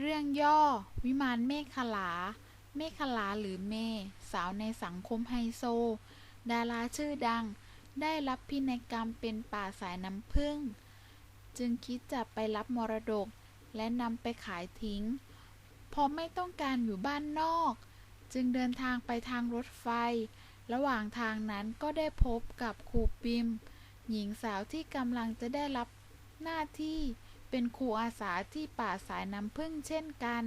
เรื่องย่อ วิมานเมฆลา เมฆลาหรือเม สาวในสังคมไฮโซ ดาราชื่อดัง ได้รับพินัยกรรมเป็นป่าสายน้ำผึ้ง จึงคิดจะไปรับมรดก และนำไปขายทิ้งเพราะไม่ต้องการอยู่บ้านนอก จึงเดินทางไปทางรถไฟ ระหว่างทางนั้นก็ได้พบกับครูปิม หญิงสาวที่กำลังจะได้รับหน้าที่ เป็นครูอาสาที่ป่าสายน้ำผึ้งเช่นกัน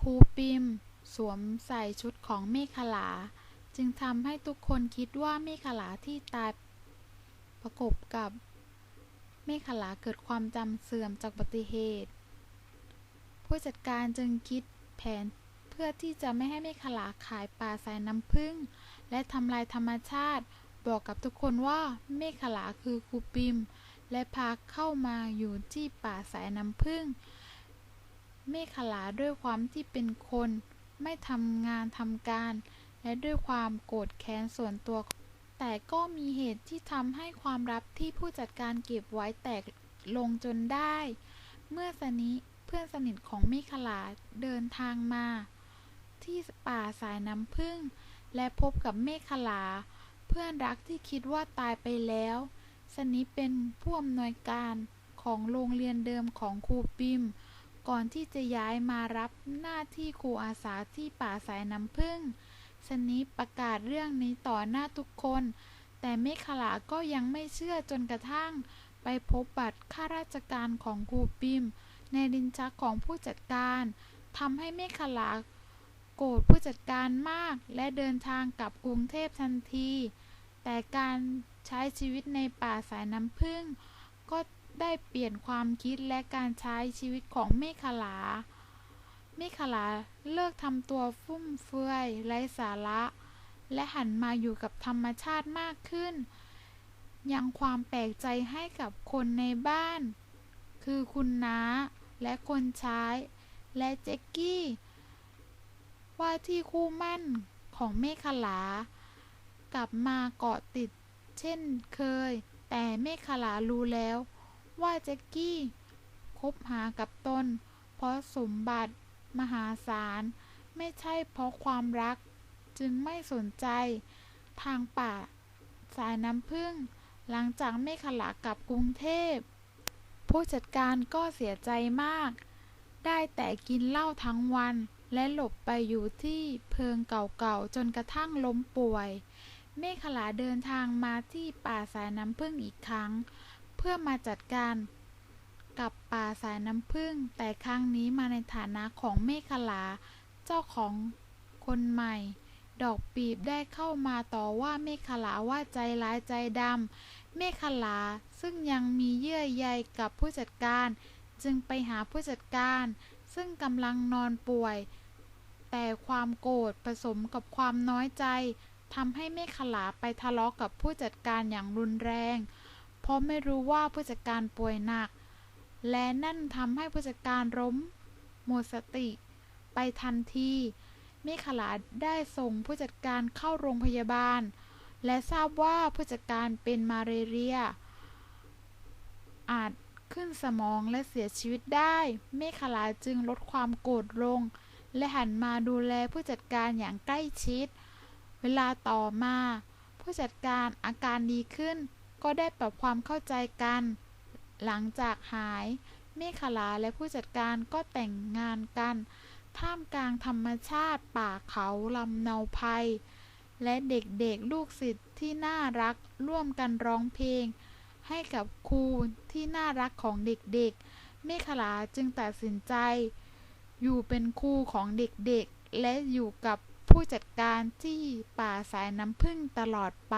ครูปิม สวมใส่ชุดของเมฆลา จึงทำให้ทุกคนคิดว่าเมฆลาที่ตายประกบกับเมฆลาเกิดความจำเสื่อมจากอุบัติเหตุ ผู้จัดการจึงคิดแผนเพื่อที่จะไม่ให้เมฆลาขายป่าสายน้ำผึ้งและทำลายธรรมชาติ บอกกับทุกคนว่าเมฆลาคือครูปิม และพาเข้ามาอยู่ที่ป่าสายน้ำผึ้งเมฆขลาด้วยความที่เป็นคน ไม่ทำงานทำการ และด้วยความโกรธแค้นส่วนตัว แต่ก็มีเหตุที่ทำให้ความลับที่ผู้จัดการเก็บไว้แตกลงจนได้ เมื่อสนิเพื่อนสนิทของเมฆขลาเดินทางมา ที่ป่าสายน้ำผึ้งและพบกับเมฆขลา เพื่อนรักที่คิดว่าตายไปแล้ว สนิเป็นผู้อำนวยการของโรงเรียนเดิมของครูปิม ก่อนที่จะย้ายมารับหน้าที่ครูอาสาที่ป่าสายน้ำผึ้งสนิประกาศเรื่องนี้ต่อหน้าทุกคน แต่เมฆขลาก็ยังไม่เชื่อจนกระทั่ง ไปพบบัตรข้าราชการของครูปิม ในลิ้นชักของผู้จัดการทำให้เมฆขลาโกรธผู้จัดการมากและเดินทางกลับกรุงเทพทันที แต่การ ใช้ชีวิตในป่าสายน้ำผึ้งก็ได้เปลี่ยนความคิดและการใช้ชีวิตของเมฆลา เมฆลาเลิกทำตัวฟุ่มเฟือยไร้สาระ และหันมาอยู่กับธรรมชาติมากขึ้น ยังความแปลกใจให้กับคนในบ้าน คือคุณน้าและคนใช้ และเจ็กกี้ ว่าที่คู่มั่นของเมฆลากลับมาเกาะติด เช่นเคย แต่เมฆขลารู้แล้ว ว่าแจ็กกี้คบหากับตน เพราะสมบัติ มหาศาล ไม่ใช่เพราะความรัก จึงไม่สนใจ ทางป่า สายน้ำผึ้งหลังจากเมฆขลากลับกรุงเทพ ผู้จัดการก็เสียใจมาก ได้แต่กินเหล้าทั้งวันและหลบไปอยู่ที่เพิงเก่าๆจนกระทั่งล้มป่วย เมฆขลาเดินทางมาที่ป่าสายน้ำผึ้งอีกครั้ง เพื่อมาจัดการกับป่าสายน้ำผึ้งแต่ครั้งนี้มาในฐานะของเมฆขลา เจ้าของคนใหม่ ดอกปีบได้เข้ามาต่อว่าเมฆขลาว่าใจร้ายใจดำเมฆขลาซึ่งยังมีเยื่อใยกับผู้จัดการ จึงไปหาผู้จัดการ ซึ่งกำลังนอนป่วย แต่ความโกรธผสมกับความน้อยใจ ทำให้เมฆขลาไปทะเลาะกับผู้จัดการอย่างรุนแรง เพราะไม่รู้ว่าผู้จัดการป่วยหนัก และนั่นทำให้ผู้จัดการล้มหมดสติ ไปทันที เมฆขลาได้ส่งผู้จัดการเข้าโรงพยาบาล และทราบว่าผู้จัดการเป็นมาเรีย อาจขึ้นสมองและเสียชีวิตได้ เมฆขลาจึงลดความโกรธลง และหันมาดูแลผู้จัดการอย่างใกล้ชิด วลาต่อมา ผู้จัดการอาการดีขึ้น ก็ได้ปรับความเข้าใจกัน หลังจากหายเมฆขลาและผู้จัดการก็แต่งงานกัน ท่ามกลางธรรมชาติป่าเขาลำเนาไพรและเด็กๆลูกศิษย์ที่น่ารักร่วมกันร้องเพลง ให้กับครูที่น่ารักของเด็กๆ เมฆลาจึงตัดสินใจ อยู่เป็นครูของเด็กๆ และอยู่กับ ผู้จัดการที่ป่าสายน้ำผึ้งตลอดไป